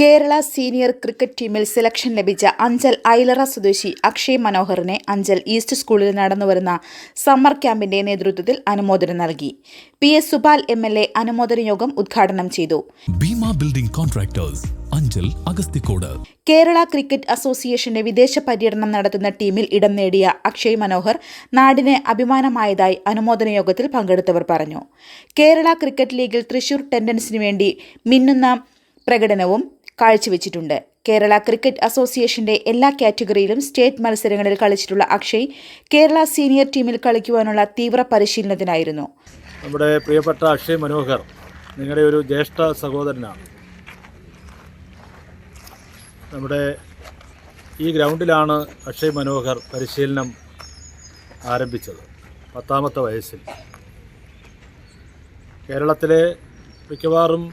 Kerala senior cricket ടീമിൽ selection ലഭിച്ച അഞ്ചൽ ഐലറ സ്വദേശി അക്ഷയ് മനോഹറിനെ അഞ്ചൽ ഈസ്റ്റ് സ്കൂളിൽ നടന്നുവരുന്ന സമ്മർ ക്യാമ്പിന്റെ നേതൃത്വത്തിൽ അനുമോദനം നൽകി. P S Supal M L A അനുമോദന യോഗം ഉദ്ഘാടനം ചെയ്തു. Bhima building contractors Anchal Agasthikode. Kerala cricket അസോസിയേഷന്റെ വിദേശ പര്യടനം നടത്തുന്ന ടീമിൽ ഇടം നേടിയ അക്ഷയ് മനോഹർ നാടിന് അഭിമാനമായതായി അനുമോദന യോഗത്തിൽ പങ്കെടുത്തവർ പറഞ്ഞു. കേരള ക്രിക്കറ്റ് ലീഗിൽ തൃശൂർ ടെൻഡൻസിന് വേണ്ടി മിന്നുന്ന പ്രകടനവും കാഴ്ചവെച്ചിട്ടുണ്ട്. കേരള ക്രിക്കറ്റ് അസോസിയേഷന്റെ എല്ലാ കാറ്റഗറിയിലും സ്റ്റേറ്റ് മത്സരങ്ങളിൽ കളിച്ചിട്ടുള്ള അക്ഷയ് കേരള സീനിയർ ടീമിൽ കളിക്കുവാനുള്ള തീവ്ര പരിശീലനത്തിനായിരുന്നു. നമ്മുടെ പ്രിയപ്പെട്ട അക്ഷയ് മനോഹർ നിങ്ങളുടെ ഒരു ജ്യേഷ്ഠ സഹോദരനാണ്. നമ്മുടെ ഈ ഗ്രൗണ്ടിലാണ് അക്ഷയ് മനോഹർ പരിശീലനം ആരംഭിച്ചത് പത്താമത്തെ വയസ്സിൽ. കേരളത്തിലെ മിക്കവാറും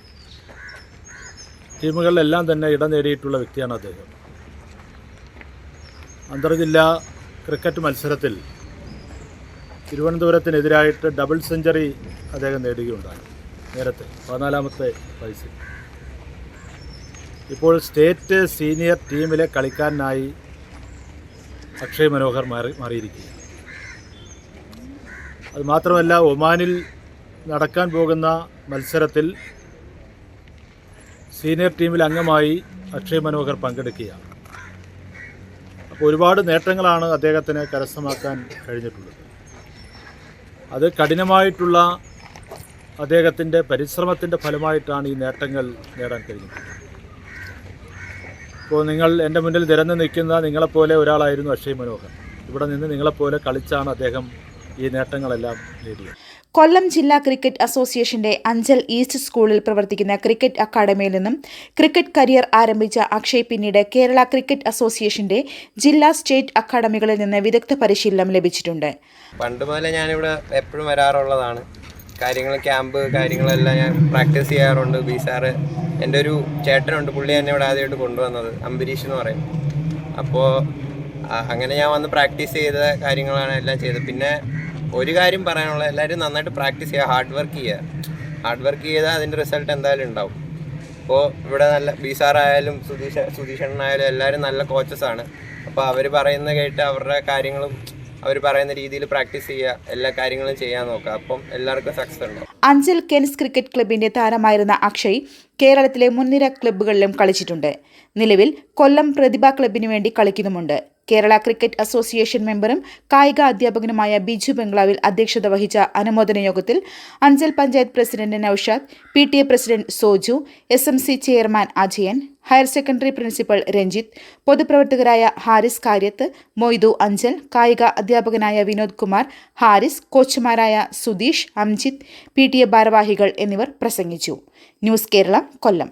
ടീമുകളിലെല്ലാം തന്നെ ഇടം നേടിയിട്ടുള്ള വ്യക്തിയാണ് അദ്ദേഹം. അന്തർജില്ലാ ക്രിക്കറ്റ് മത്സരത്തിൽ തിരുവനന്തപുരത്തിനെതിരായിട്ട് ഡബിൾ സെഞ്ചുറി അദ്ദേഹം നേടുകയുണ്ടായി. നേരത്തെ പതിനാലാമത്തെ വയസ്സിൽ. ഇപ്പോൾ സ്റ്റേറ്റ് സീനിയർ ടീമിലെ കളിക്കാരനായി അക്ഷയ് മനോഹർ മാറി മാറിയിരിക്കുക അതുമാത്രമല്ല ഒമാനിൽ നടക്കാൻ പോകുന്ന മത്സരത്തിൽ സീനിയർ ടീമിൽ അംഗമായി അക്ഷയ് മനോഹർ പങ്കെടുക്കുകയാണ്. അപ്പോൾ ഒരുപാട് നേട്ടങ്ങളാണ് അദ്ദേഹത്തിന് കരസ്ഥമാക്കാൻ കഴിഞ്ഞിട്ടുള്ളത്. അത് കഠിനമായിട്ടുള്ള അദ്ദേഹത്തിന്റെ പരിശ്രമത്തിന്റെ ഫലമായിട്ടാണ് ഈ നേട്ടങ്ങൾ നേടാൻ കഴിഞ്ഞിട്ടുള്ളത്. ഇപ്പോൾ നിങ്ങൾ എന്റെ മുന്നിൽ നിരന്ന് നിൽക്കുന്ന നിങ്ങളെപ്പോലെ ഒരാളായിരുന്നു അക്ഷയ് മനോഹർ. ഇവിടെ നിന്ന് നിങ്ങളെപ്പോലെ കളിച്ചാണ് അദ്ദേഹം ഈ നേട്ടങ്ങളെല്ലാം നേടിയത്. കൊല്ലം ജില്ലാ ക്രിക്കറ്റ് അസോസിയേഷന്റെ അഞ്ചൽ ഈസ്റ്റ് സ്കൂളിൽ പ്രവർത്തിക്കുന്ന ക്രിക്കറ്റ് അക്കാദമിയിൽ നിന്നും ക്രിക്കറ്റ് കരിയർ ആരംഭിച്ച അക്ഷയ് പിന്നീട് കേരള ക്രിക്കറ്റ് അസോസിയേഷന്റെ ജില്ലാ സ്റ്റേറ്റ് അക്കാദമികളിൽ നിന്ന് വിദഗ്ധ പരിശീലനം ലഭിച്ചിട്ടുണ്ട്. പണ്ട് മുതലേ ഞാനിവിടെ എപ്പോഴും വരാറുള്ളതാണ്. കാര്യങ്ങൾ ക്യാമ്പ് കാര്യങ്ങളെല്ലാം ഞാൻ പ്രാക്ടീസ് ചെയ്യാറുണ്ട്. ബി സാറ് എന്റെ ഒരു ചേട്ടനുണ്ട്. പുള്ളി എന്നെ ഇവിടെ ആദ്യമായിട്ട് കൊണ്ടുവന്നത്. അംബരീഷ് എന്ന് പറയും. അപ്പോൾ അങ്ങനെ ഞാൻ വന്ന് പ്രാക്ടീസ് ചെയ്ത കാര്യങ്ങളാണ് എല്ലാം ചെയ്തത്. പിന്നെ ഒരു കാര്യം പറയാനുള്ളത് എല്ലാവരും നന്നായിട്ട് പ്രാക്ടീസ് ചെയ്യുക ഹാർഡ് വർക്ക് ചെയ്യുക. ഹാർഡ് വർക്ക് ചെയ്താൽ അതിന്റെ റിസൾട്ട് എന്തായാലും ഉണ്ടാവും. അപ്പോൾ ഇവിടെ നല്ല ബി സാറായാലും സുധീഷ സുധീഷണ്ണനായാലും എല്ലാവരും നല്ല കോച്ചസ് ആണ്. അപ്പോൾ അവർ പറയുന്ന കേട്ട് അവരുടെ കാര്യങ്ങളും അവർ പറയുന്ന രീതിയിൽ പ്രാക്ടീസ് ചെയ്യുക എല്ലാ കാര്യങ്ങളും ചെയ്യാൻ നോക്കുക. അപ്പം എല്ലാവർക്കും സക്സസ് ഉണ്ടാവും അഞ്ചൽ കെൻസ് ക്രിക്കറ്റ് ക്ലബിന്റെ താരമായിരുന്ന അക്ഷയ് കേരളത്തിലെ മുൻനിര ക്ലബ്ബുകളിലും കളിച്ചിട്ടുണ്ട്. നിലവിൽ കൊല്ലം പ്രതിഭ ക്ലബിനു വേണ്ടി കളിക്കുന്നുമുണ്ട്. കേരള ക്രിക്കറ്റ് അസോസിയേഷൻ മെമ്പറും കായിക അധ്യാപകനുമായ ബിജു ബംഗ്ലാവിൽ അധ്യക്ഷത വഹിച്ച അനുമോദന യോഗത്തിൽ Anchal panchayat president Naushad P T A president Soju S M C chairman Ajayan higher secondary principal Ranjith പൊതുപ്രവർത്തകരായ Haris Karyath Moidu Anchal കായിക അധ്യാപകനായ Vinod Kumar Haris കോച്ചുമാരായ Sudheesh Amjith P T A ഭാരവാഹികൾ എന്നിവർ പ്രസംഗിച്ചു. ന്യൂസ് കേരളം കൊല്ലം.